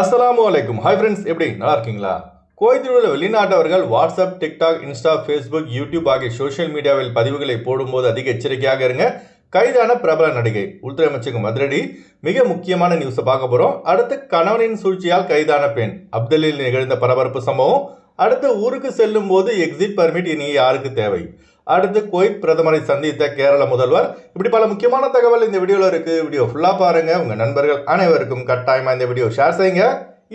அஸ்லாம் அலைக்கும் hi friends எப்படி? நல்லா இருக்கீங்களா குவைத்தில் உள்ள வெளிநாட்டவர்கள் WhatsApp TikTok Insta Facebook YouTube ஆகிய சோஷியல் மீடியாவில் பதிவுகளை போடும்போது அதிக எச்சரிக்கையாக இருங்க. கைதான பிரபல நடிகை உள்துறை அமைச்சகம் அதிரடி மிக முக்கியமான நியூஸை பார்க்க போகிறோம் அடுத்து கணவனின் சூழ்ச்சியால் கைதான பெண் அப்தலில் நிகழ்ந்த பரபரப்பு சம்பவம். அடுத்து ஊருக்கு செல்லும் போது எக்ஸிட் பர்மிட் இனி யாருக்கு தேவை? அடுத்து கோய் பிரதமரை சந்தித்த கேரள முதல்வர். இப்படி பல முக்கியமான தகவல் இந்த வீடியோவில் இருக்குது வீடியோ ஃபுல்லாக பாருங்கள் உங்கள் நண்பர்கள் அனைவருக்கும் கட்டாயமாக இந்த வீடியோ ஷேர் செய்யுங்க.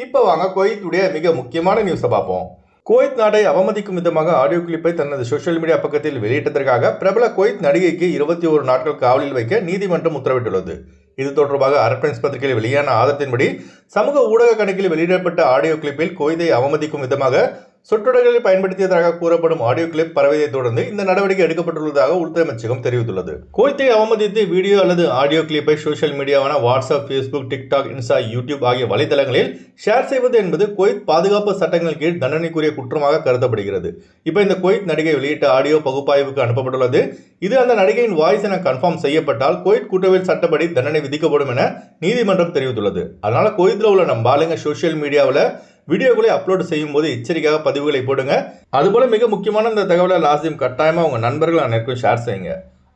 இப்போ வாங்க கோயத்துடைய மிக முக்கியமான நியூஸை பார்ப்போம். கோயத் நாட்டை அவமதிக்கும் விதமாக ஆடியோ கிளிப்பை தனது சோஷியல் மீடியா பக்கத்தில் வெளியிட்டதற்காக பிரபல கோயத் நடிகைக்கு இருபத்தி ஒரு நாட்கள் காவலில் வைக்க நீதிமன்றம் உத்தரவிட்டுள்ளது. இது தொடர்பாக அரபன்ஸ் பத்திரிகையில் வெளியான ஆதாரத்தின்படி சமூக ஊடக கணக்கில் வெளியிடப்பட்ட ஆடியோ கிளிப்பில் கோயத்தை அவமதிக்கும் விதமாக சொற்றொடர்களில் பயன்படுத்தியதாக கூறப்படும் ஆடியோ கிளிப் பரவியதை தொடர்ந்து இந்த நடவடிக்கை எடுக்கப்பட்டுள்ளதாக உள்துறை அமைச்சகம் தெரிவித்துள்ளது. குவைத்தை அவமதித்து வீடியோ அல்லது ஆடியோ கிளிப்பை social மீடியாவான WhatsApp Facebook TikTok Insta YouTube ஆகிய வலைதளங்களில் ஷேர் செய்வது என்பது குவைத் பாதுகாப்பு சட்டங்கள் கீழ் தண்டனைக்குரிய குற்றமாக கருதப்படுகிறது. இப்போ இந்த குவைத் நடிகை வெளியிட்ட ஆடியோ பகுப்பாய்வுக்கு அனுப்பப்பட்டுள்ளது. இது அந்த நடிகையின் வாய்ஸ் என கன்ஃபார்ம் செய்யப்பட்டால் குவைத் குற்றவியல் சட்டப்படி தண்டனை விதிக்கப்படும் என நீதிமன்றம் தெரிவித்துள்ளது. அதனால குவைத்தில் உள்ள நம்ம ஆளுங்க சோஷியல் மீடியாவில் வீடியோக்களை அப்லோட் செய்யும் போது எச்சரிக்கையாக பதிவுகளை போடுங்க. அதுபோல மிக முக்கியமான இந்த தகவலை லாசியம் கட்டாயமாக உங்கள் நண்பர்கள் அனைவருக்கும் ஷேர் செய்யுங்க.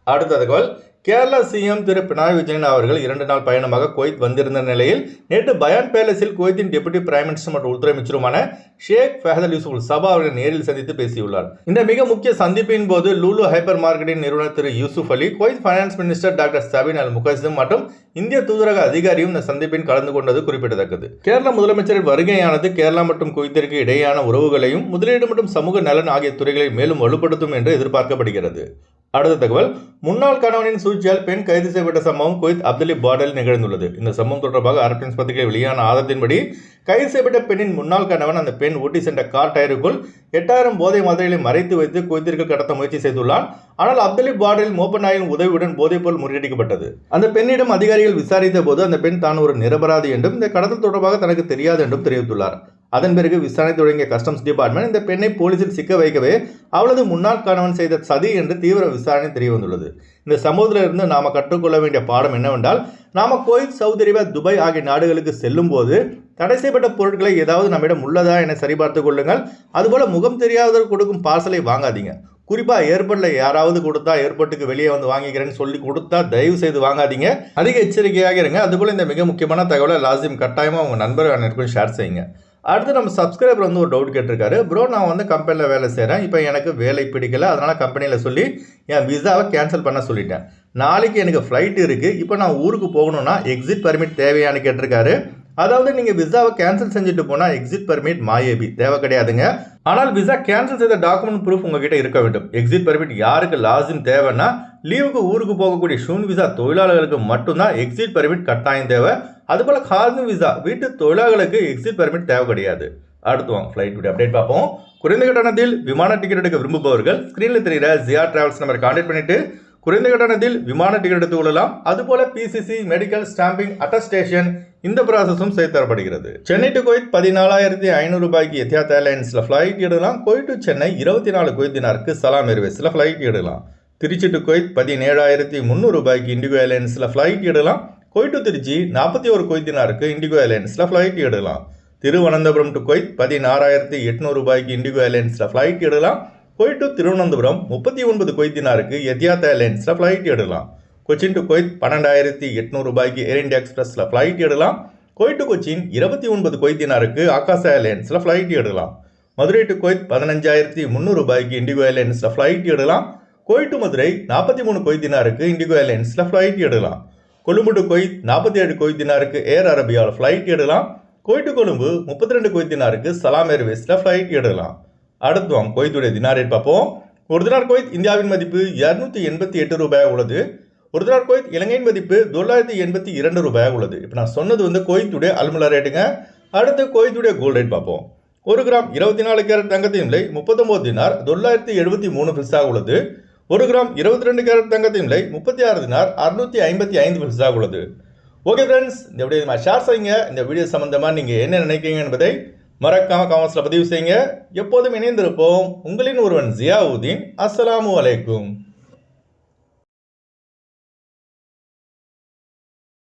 அடுத்த தகவல் கேரள சிஎம் திரு பினராயி விஜயன் அவர்கள் இரண்டு நாள் பயணமாக குவைத் வந்திருந்த நிலையில் நேற்று பயான் பேலஸில் குவைத்தின் டெபுட்டி பிரைம் மினிஸ்டர் மற்றும் உள்துறை அமைச்சருமான ஷேக் ஃபஹதல் யூசுப் சபா அவர்களை நேரில் சந்தித்து பேசியுள்ளார். இந்த மிக முக்கிய சந்திப்பின் போது லூலு ஹைப்பர் மார்க்கெட்டின் நிறுவனர் திரு Yusuf Ali Kuwait finance minister doctor Sabin Al Muqasim மற்றும் இந்திய தூதரக அதிகாரியும் இந்த சந்திப்பில் கலந்து கொண்டது குறிப்பிடத்தக்கது. கேரள முதலமைச்சரின் வருகையானது கேரளா மற்றும் குவைத்திற்கு இடையேயான உறவுகளையும் முதலீடு மற்றும் சமூக நலன் ஆகிய துறைகளை மேலும் வலுப்படுத்தும் என்று எதிர்பார்க்கப்படுகிறது. அடுத்த தகவல். முன்னாள் கணவனின் சூழ்ச்சியால் பெண் கைது செய்யப்பட்ட சம்பவம் குவைத் அப்துலி பார்டரில் நிகழ்ந்துள்ளது. இந்த சம்பவம் தொடர்பாக அரபின் பத்திரிகை வெளியான ஆதாரத்தின்படி கைது செய்யப்பட்ட பெண்ணின் முன்னாள் கணவன் அந்த பெண் ஓட்டி சென்ற கார் டயருக்குள் எட்டாயிரம் போதை மாதிரிகளை மறைத்து வைத்து குவைத்திற்கு கடத்த முயற்சி செய்துள்ளான். ஆனால் அப்துலி பார்டரில் மோப்ப நாயின் உதவியுடன் போதைப்பொருள் முறியடிக்கப்பட்டது. அந்த பெண்ணிடம் அதிகாரிகள் விசாரித்த போது அந்த பெண் தான் ஒரு நிரபராதி என்றும் இந்த கடத்தல் தொடர்பாக தனக்கு தெரியாது என்றும் தெரிவித்துள்ளார். அதன் பிறகு விசாரணை தொடங்கிய கஸ்டம்ஸ் டிபார்ட்மெண்ட் இந்த பெண்ணை போலீசில் சிக்க வைக்கவே அவளது முன்னாள் கணவன் செய்த சதி என்று தீவிர விசாரணை தெரிய வந்துள்ளது இந்த சம்பவத்திலிருந்து நாம கற்றுக்கொள்ள வேண்டிய பாடம் என்னவென்றால் நாம கோயில் சவுதி அரேபியா துபாய் ஆகிய நாடுகளுக்கு செல்லும் போது தடை செய்யப்பட்ட பொருட்களை ஏதாவது நம்மிடம் உள்ளதா என சரிபார்த்து கொள்ளுங்கள். அதுபோல முகம் தெரியாதவர் கொடுக்கும் பார்சலை வாங்காதீங்க. குறிப்பாக ஏர்போர்ட்டில் யாராவது கொடுத்தா ஏர்போர்ட்டுக்கு வெளியே வந்து வாங்கிக்கிறேன்னு சொல்லி கொடுத்தா தயவு செய்து வாங்காதீங்க. அதிக எச்சரிக்கையாக இருங்க. அதுபோல் இந்த மிக முக்கியமான தகவலை லாசியம் கட்டாயமாக உங்கள் நண்பர்கள் அனைவருக்கும் ஷேர் செய்யுங்க. அடுத்து நம்ம சப்ஸ்கிரைபர் வந்து ஒரு டவுட் கேட்டிருக்காரு. ப்ரோ நான் வந்து கம்பெனியில் வேலை செய்கிறேன் இப்போ எனக்கு வேலை பிடிக்கல. அதனால் கம்பெனியில் சொல்லி என் விசாவை கேன்சல் பண்ண சொல்லிட்டேன். நாளைக்கு எனக்கு ஃப்ளைட் இருக்குது இப்போ நான் ஊருக்கு போகணுன்னா எக்ஸிட் பர்மிட் தேவையான்னு கேட்டிருக்காரு. அதாவது நீங்கள் விசாவை கேன்சல் செஞ்சுட்டு போனால் எக்ஸிட் பர்மிட் மாயேபி. தேவை கிடையாதுங்க. ஆனால் விசா கேன்சல் செய்த டாக்குமெண்ட் ப்ரூஃப் உங்ககிட்ட இருக்க வேண்டும். எக்ஸிட் பர்மிட் யாருக்கு லாஸின் தேவைன்னா லீவுக்கு ஊருக்கு போகக்கூடிய ஷூன் விசா தொழிலாளர்களுக்கு மட்டும்தான் எக்ஸிட் பர்மிட் கட்டாயம் தேவை. அதுபோல் கார்னு விசா வீட்டு தொழிலாளர்களுக்கு எக்ஸிட் பர்மிட் தேவை கிடையாது. அடுத்து வாங்க ஃப்ளைட் அப்டேட் பார்ப்போம். குறைந்த கட்டணத்தில் விமான டிக்கெட் எடுக்க விரும்புபவர்கள் ஸ்க்ரீனில் தெரிகிற ஜியா டிராவல்ஸ் நம்பர் கான்டாக்ட் பண்ணிட்டு குறைந்த கட்டணத்தில் விமான டிக்கெட் எடுத்துக் கொள்ளலாம். அதுபோல பிசிசி மெடிக்கல் ஸ்டாம்பிங் அட்டஸ்டேஷன் இந்த ப்ராசஸும் செய்து தரப்படுகிறது. சென்னை டு குவைத் பதினாலாயிரத்தி ஐநூறு ரூபாய்க்கு எத்தியாத் ஏர்லைன்ஸில் ஃப்ளைட் எடுக்கலாம். குவைத் டு சென்னை இருபத்தி நாலு குவைத்தினாருக்கு சலாம் ஏர்வேஸில் ஃப்ளைட் எடுக்கலாம். திருச்சி டு குவைத் பதினேழாயிரத்தி முந்நூறு ரூபாய்க்கு இண்டிகோ ஏர்லைன்ஸில் ஃப்ளைட் எடுக்கலாம். குவைட் டு திருச்சி நாற்பத்தி ஒரு குவைத்தினாருக்கு இண்டிகோ ஏர்லைன்ஸில் ஃப்ளைட் எடுக்கலாம். திருவனந்தபுரம் டு குவைத் பதினாறாயிரத்தி எட்நூறு ரூபாய்க்கு இண்டிகோ ஏர்லைன்ஸில் ஃப்ளைட் எடுக்கலாம். குவைட் டு திருவனந்தபுரம் முப்பத்தி ஒன்பது கொய்த்தினாருக்கு தினாருக்கு எத்தியாத் ஏர்லைன்ஸில் ஃப்ளைட் எடுக்கலாம். கொச்சின் டு கொய்த் பன்னெண்டாயிரத்தி எட்நூறு ரூபாய்க்கு ஏர் இந்தியா எக்ஸ்பிரஸில் ஃப்ளைட் எடுக்கலாம். குவைட் டு கொச்சின் இருபத்தி ஒன்பது கொய்த்தினாருக்கு தினாருக்கு ஆகாஷ் ஏர்லைன்ஸில் ஃப்ளைட் எடுக்கலாம். மதுரை டு கொய்த் பதினஞ்சாயிரத்தி முந்நூறு ரூபாய்க்கு இண்டிகோ ஏர்லைன்ஸில் ஃப்ளைட் எடுக்கலாம். குவைட் டு மதுரை நாற்பத்தி மூணு குவைத் தினாருக்கு இண்டிகோ ஏர்லைன்ஸில் ஃப்ளைட் எடுக்கலாம். கொழும்பு டு கொய்த் நாற்பத்தி ஏழு குவைத் தினாருக்கு ஏர் அரபியாவில் ஃப்ளைட் எடுக்கலாம். குவைட் டு கொழும்பு முப்பத்தி ரெண்டு குவைத் தினாருக்கு சலாம் ஏர்வேஸில் ஃப்ளைட் எடுக்கலாம். அடுத்து வாங்க குவைத்துடைய தினார் ரேட் பார்ப்போம். ஒரு தினார் குவைத் இந்தியாவின் மதிப்பு இரநூத்தி எண்பத்தி எட்டு ரூபாய் உள்ளது. ஒரு தினார் கோயத் இலங்கையின் மதிப்பு தொள்ளாயிரத்தி எண்பத்தி இரண்டு ரூபாயாக உள்ளது. இப்போ நான் சொன்னது வந்து கோயத்துடைய அல்முலா ரேட்டுங்க. அடுத்து கோயத்துடைய கோல்ட் ரேட் பார்ப்போம். ஒரு கிராம் இருபத்தி நாலு கேரட் தங்கத்தின் விலை முப்பத்தொம்போது தினார் தொள்ளாயிரத்தி எழுபத்தி மூணு பில்ஸாக உள்ளது. ஒரு கிராம் இருபத்தி ரெண்டு கேரட் தங்கத்தின் விலை முப்பத்தி ஆறு தினார் அறுநூத்தி ஐம்பத்தி ஐந்து பில்ஸாக உள்ளது. ஓகே ஃப்ரெண்ட்ஸ் இந்த வீடியோ ஷேர் செய்யுங்க. இந்த வீடியோ சம்மந்தமாக நீங்கள் என்ன நினைக்கிறீங்க என்பதை மறக்காம கமெண்ட்ஸில் பதிவு செய்யுங்க. எப்போதும் இணைந்திருப்போம். உங்களின் ஒருவன் ஜியாவுதீன். அஸ்ஸலாமு வலைக்கும்